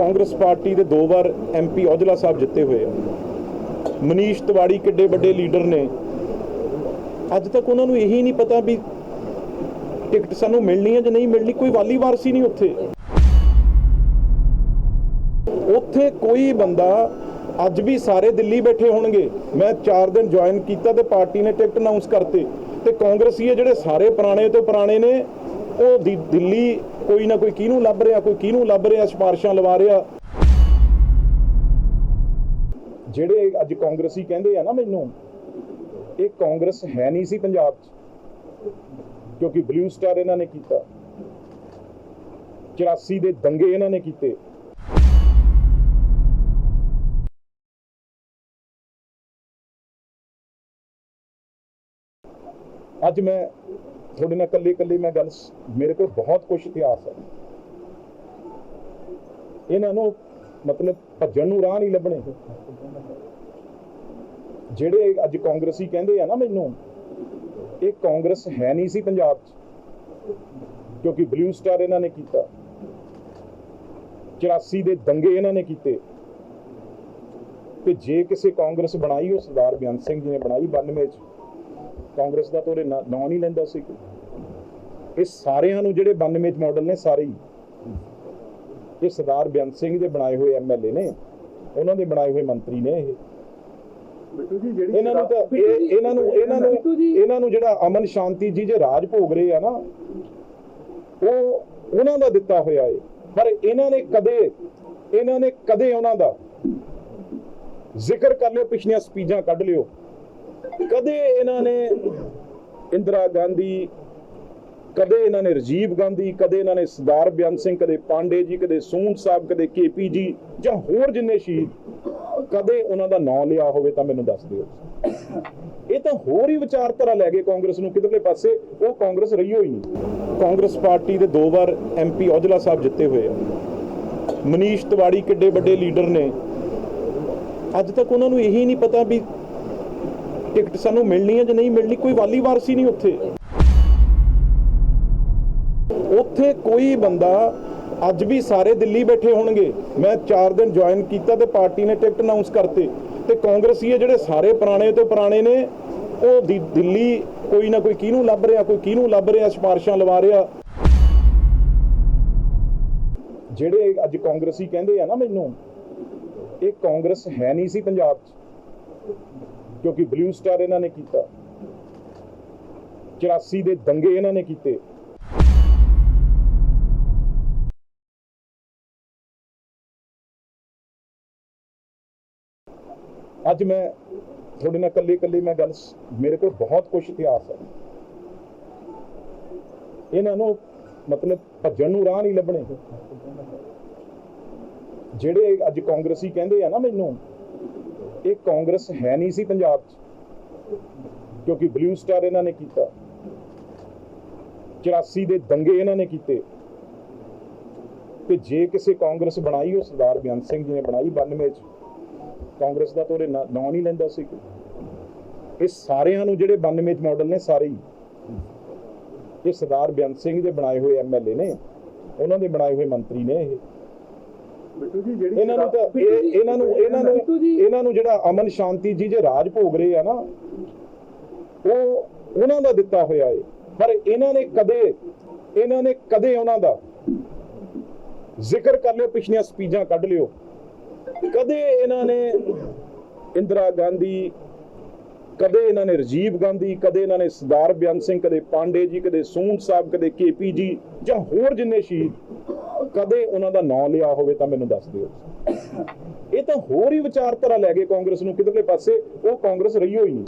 Congress party ਦੇ ਦੋ ਵਾਰ MP Aujla ਸਾਹਿਬ ਜਿੱਤੇ ਹੋਏ ਆ। ਮਨੀਸ਼ ਤਿਵਾੜੀ ਕਿੱਡੇ ਵੱਡੇ ਲੀਡਰ ਨੇ। ਅੱਜ ਤੱਕ ਉਹਨਾਂ ਨੂੰ ਇਹੀ ਨਹੀਂ ਪਤਾ ਵੀ ਟਿਕਟ ਸਾਨੂੰ ਮਿਲਣੀ ਹੈ ਜਾਂ ਨਹੀਂ ਮਿਲਣੀ, ਕੋਈ ਵਾਲੀ ਵਾਰਸੀ ਨਹੀਂ ਉੱਥੇ। ਉੱਥੇ ਕੋਈ ਬੰਦਾ ਅੱਜ ਵੀ ਸਾਰੇ ਦਿੱਲੀ ਬੈਠੇ ਹੋਣਗੇ। ਮੈਂ 4 ਦਿਨ ਜੁਆਇਨ ਕੀਤਾ ਤੇ ਪਾਰਟੀ ਨੇ ਟਿਕਟ ਅਨਾਉਂਸ ਕਰਤੇ। ਤੇ ਕਾਂਗਰਸੀ ਜਿਹੜੇ ਸਾਰੇ ਪੁਰਾਣੇ ਤੋਂ ਪੁਰਾਣੇ ਨੇ, ਉਹ ਦਿ- ਦਿੱਲੀ ਕੋਈ ਨਾ ਕੋਈ ਕਿਹਨੂੰ ਲੱਭ ਰਿਹਾ, ਕੋਈ ਕਿਹਨੂੰ ਲੱਭ ਰਿਹਾ, ਸਿਫਾਰਸ਼ਾਂ ਲਵਾ ਰਿਹਾ। ਜਿਹੜੇ ਅੱਜ ਕਾਂਗਰਸੀ ਕਹਿੰਦੇ ਆ ਨਾ ਮੈਨੂੰ, ਇਹ ਕਾਂਗਰਸ ਹੈ ਨਹੀਂ ਸੀ ਪੰਜਾਬ 'ਚ, ਕਿਉਂਕਿ ਬਲੂ ਸਟਾਰ ਇਹਨਾਂ ਨੇ ਕੀਤਾ। 84 ਦੇ ਦੰਗੇ ਇਹਨਾਂ ਨੇ ਕੀਤੇ। ਅੱਜ ਮੈਂ ਤੁਹਾਡੇ ਨਾਲ ਇਕੱਲੇ ਇਕੱਲੇ ਮੈਂ ਗੱਲ ਮੇਰੇ ਕੋਲ ਬਹੁਤ ਕੁਝ ਇਤਿਹਾਸ ਹੈ। ਇਹਨਾਂ ਨੂੰ ਮਤਲਬ ਭੱਜਣ ਨੂੰ ਰਾਹ ਨਹੀਂ ਲੱਭਣੇ। ਜਿਹੜੇ ਅੱਜ ਕਾਂਗਰਸੀ ਕਹਿੰਦੇ ਆ ਨਾ ਮੈਨੂੰ, ਇਹ ਕਾਂਗਰਸ ਹੈ ਨਹੀਂ ਸੀ ਪੰਜਾਬ 'ਚ, ਕਿਉਂਕਿ ਬਲੂ ਸਟਾਰ ਇਹਨਾਂ ਨੇ ਕੀਤਾ। 84 ਦੇ ਦੰਗੇ ਇਹਨਾਂ ਨੇ ਕੀਤੇ। ਤੇ ਜੇ ਕਿਸੇ ਕਾਂਗਰਸ ਬਣਾਈ, ਉਹ ਸਰਦਾਰ ਬੇਅੰਤ ਸਿੰਘ ਜੀ ਨੇ ਬਣਾਈ 92 ਚ। ਕਾਂਗਰਸ ਦਾ ਤਾਂ ਉਹਦੇ ਨਾਂ ਨਹੀਂ ਲੈਂਦਾ ਸੀ। ਇਹ ਸਾਰਿਆਂ ਨੂੰ ਜਿਹੜੇ 92 ਚ ਮਾਡਲ ਨੇ ਸਾਰੇ ਹੀ। ਇਹ ਸਰਦਾਰ ਬੇਅੰਤ ਸਿੰਘ ਦੇ ਬਣਾਏ ਹੋਏ ਐਮਐਲਏ ਨੇ। ਉਹਨਾਂ ਦੇ ਬਣਾਏ ਹੋਏ ਮੰਤਰੀ ਨੇ ਇਹ। ਬਿੱਟੂ ਜੀ ਜਿਹੜੀ ਇਹਨਾਂ ਨੂੰ ਤਾਂ ਇਹਨਾਂ ਨੂੰ ਇਹਨਾਂ ਨੂੰ ਇਹਨਾਂ ਨੂੰ ਜਿਹੜਾ ਅਮਨ ਸ਼ਾਂਤੀ ਜੀ ਜੇ ਰਾਜ ਭੋਗ ਰਹੇ ਆ ਨਾ ਉਹ ਉਹਨਾਂ ਦਾ ਦਿੱਤਾ ਹੋਇਆ ਏ। ਪਰ ਇਹਨਾਂ ਨੇ ਕਦੇ ਇਹਨਾਂ ਨੇ ਕਦੇ ਉਹਨਾਂ ਦਾ ਜ਼ਿਕਰ ਕਰ ਲਿਓ ਪਿਛਲੀਆਂ ਸਪੀਚਾਂ ਕੱਢ ਲਿਓ। ਕਦੇ ਇਹਨਾਂ ਨੇ ਇੰਦਰਾ ਗਾਂਧੀ, ਕਦੇ ਇਹਨਾਂ ਨੇ ਰਾਜੀਵ ਗਾਂਧੀ, ਕਦੇ ਇਹਨਾਂ ਨੇ ਸਰਦਾਰ ਬਿਆਨ ਸਿੰਘ, ਕਦੇ ਪਾਂਡੇ ਜੀ, ਕਦੇ ਸੂਨ ਸਾਹਿਬ, ਕਦੇ ਕੇਪੀ ਜੀ ਜਾਂ ਹੋਰ ਜਿੰਨੇ ਸ਼ਹੀਦ, ਕਦੇ ਉਹਨਾਂ ਦਾ ਨਾਂ ਲਿਆ ਹੋਵੇ ਤਾਂ ਮੈਨੂੰ ਦੱਸ ਦਿਓ। ਇਹ ਤਾਂ ਹੋਰ ਹੀ ਵਿਚਾਰਧਾਰਾ ਲੈ ਗਏ ਕਾਂਗਰਸ ਨੂੰ, ਕਿਧਰਲੇ ਪਾਸੇ ਉਹ ਕਾਂਗਰਸ ਰਹੀ ਹੋਈ ਨਹੀਂ। ਕਾਂਗਰਸ ਪਾਰਟੀ ਦੇ ਦੋ ਵਾਰ ਐਮਪੀ ਔਜਲਾ ਸਾਹਿਬ ਜਿੱਤੇ ਹੋਏ ਆ। ਮਨੀਸ਼ ਤਿਵਾੜੀ ਕਿੱਡੇ ਵੱਡੇ ਲੀਡਰ ਨੇ। ਅੱਜ ਤੱਕ ਉਹਨਾਂ ਨੂੰ ਇਹੀ ਨਹੀਂ ਪਤਾ ਵੀ ਟਿਕਟ ਸਾਨੂੰ ਮਿਲਣੀ ਹੈ ਜਾਂ ਨਹੀਂ ਮਿਲਣੀ, ਕੋਈ ਵਾਲੀ ਵਾਰਸੀ ਨਹੀਂ ਉੱਥੇ। ਉੱਥੇ ਕੋਈ ਬੰਦਾ ਅੱਜ ਵੀ ਸਾਰੇ ਦਿੱਲੀ ਬੈਠੇ ਹੋਣਗੇ। ਮੈਂ 4 ਦਿਨ ਜੁਆਇਨ ਕੀਤਾ ਤੇ ਪਾਰਟੀ ਨੇ ਟਿਕਟ ਅਨਾਉਂਸ ਕਰਤੇ। ਤੇ ਕਾਂਗਰਸੀ ਜਿਹੜੇ ਸਾਰੇ ਪੁਰਾਣੇ ਤੋਂ ਪੁਰਾਣੇ ਨੇ, ਉਹ ਦਿੱਲੀ ਕੋਈ ਨਾ ਕੋਈ ਕਿਹਨੂੰ ਲੱਭ ਰਿਹਾ, ਕੋਈ ਕਿਹਨੂੰ ਲੱਭ ਰਿਹਾ, ਸਿਫਾਰਸ਼ਾਂ ਲਵਾ ਰਿਹਾ। ਜਿਹੜੇ ਅੱਜ ਕਾਂਗਰਸੀ ਕਹਿੰਦੇ ਆ ਨਾ ਮੈਨੂੰ, ਇਹ ਕਾਂਗਰਸ ਹੈ ਨਹੀਂ ਸੀ ਪੰਜਾਬ 'ਚ। ਕਿਉਂਕਿ ਬਲੂ ਸਟਾਰ ਇਹਨਾਂ ਨੇ ਕੀਤਾ। 84 ਦੇ ਦੰਗੇ ਇਹਨਾਂ ਨੇ ਕੀਤੇ। ਅੱਜ ਮੈਂ ਤੁਹਾਡੇ ਨਾਲ ਇਕੱਲੇ ਇਕੱਲੇ ਮੈਂ ਗੱਲ ਮੇਰੇ ਕੋਲ ਬਹੁਤ ਕੁਝ ਇਤਿਹਾਸ ਹੈ। ਇਹਨਾਂ ਨੂੰ ਮਤਲਬ ਭੱਜਣ ਨੂੰ ਰਾਹ ਨਹੀਂ ਲੱਭਣੇ। ਜਿਹੜੇ ਅੱਜ ਕਾਂਗਰਸੀ ਕਹਿੰਦੇ ਆ ਨਾ ਮੈਨੂੰ ਇਹ ਕਾਂਗਰਸ ਹੈ ਨਹੀਂ ਸੀ ਪੰਜਾਬ 'ਚ, ਕਿਉਂਕਿ ਬਲੂ ਸਟਾਰ ਇਹਨਾਂ ਨੇ ਕੀਤਾ। 84 ਦੇ ਦੰਗੇ ਇਹਨਾਂ ਨੇ ਕੀਤੇ। ਤੇ ਜੇ ਕਿਸੇ ਕਾਂਗਰਸ ਬਣਾਈ, ਉਹ ਸਰਦਾਰ ਬੇਅੰਤ ਸਿੰਘ ਜੀ ਨੇ ਬਣਾਈ 92 ਚ। ਕਾਂਗਰਸ ਦਾ ਤਾਂ ਨਾਂ ਨਹੀਂ ਲੈਂਦਾ ਸੀ। ਕੋਈ। ਇਹ ਸਾਰਿਆਂ ਨੂੰ ਜਿਹੜੇ 92 ਚ ਮਾਡਲ ਨੇ, ਸਾਰੇ ਹੀ। ਇਹ ਸਰਦਾਰ ਬੇਅੰਤ ਸਿੰਘ ਦੇ ਬਣਾਏ ਹੋਏ ਐਮਐਲਏ ਨੇ। ਉਹਨਾਂ ਦੇ ਬਣਾਏ ਹੋਏ ਮੰਤਰੀ ਨੇ ਇਹ। ਇਹਨਾਂ ਨੂੰ ਤਾਂ ਇਹ ਇਹਨਾਂ ਨੂੰ ਇਹਨਾਂ ਨੂੰ ਇਹਨਾਂ ਨੂੰ ਜਿਹੜਾ ਅਮਨ ਸ਼ਾਂਤੀ ਜੀ ਜੇ ਰਾਜ ਭੋਗ ਰਹੇ ਆ ਨਾ ਉਹ ਉਹਨਾਂ ਦਾ ਦਿੱਤਾ ਹੋਇਆ ਏ। ਪਰ ਇਹਨਾਂ ਨੇ ਕਦੇ ਇਹਨਾਂ ਨੇ ਕਦੇ ਉਹਨਾਂ ਦਾ ਜ਼ਿਕਰ ਕਰ ਲਿਓ ਪਿਛਲੀਆਂ ਸਪੀਚਾਂ ਕੱਢ ਲਿਓ। ਕਦੇ ਇਹਨਾਂ ਨੇ ਇੰਦਰਾ ਗਾਂਧੀ ਕਦੇ ਇਹਨਾਂ ਨੇ ਰਾਜੀਵ ਗਾਂਧੀ ਕਦੇ ਇਹਨਾਂ ਨੇ ਸਰਦਾਰ ਬਿਆਨ ਸਿੰਘ ਕਦੇ ਪਾਂਡੇ ਜੀ ਕਦੇ ਸੂੰਦ ਸਾਹਿਬ ਕਦੇ ਕੇਪੀ ਜੀ ਜਾਂ ਹੋਰ ਜਿੰਨੇ ਸ਼ਹੀਦ ਕਦੇ ਉਹਨਾਂ ਦਾ ਨਾਂ ਲਿਆ ਹੋਵੇ ਤਾਂ ਮੈਨੂੰ ਦੱਸ ਦਿਓ। ਇਹ ਤਾਂ ਹੋਰ ਹੀ ਵਿਚਾਰਧਾਰਾ ਲੈ ਗਏ ਕਾਂਗਰਸ ਨੂੰ। ਕਿਧਰਲੇ ਪਾਸੇ ਉਹ ਕਾਂਗਰਸ ਰਹੀ ਹੋਈ ਨਹੀਂ।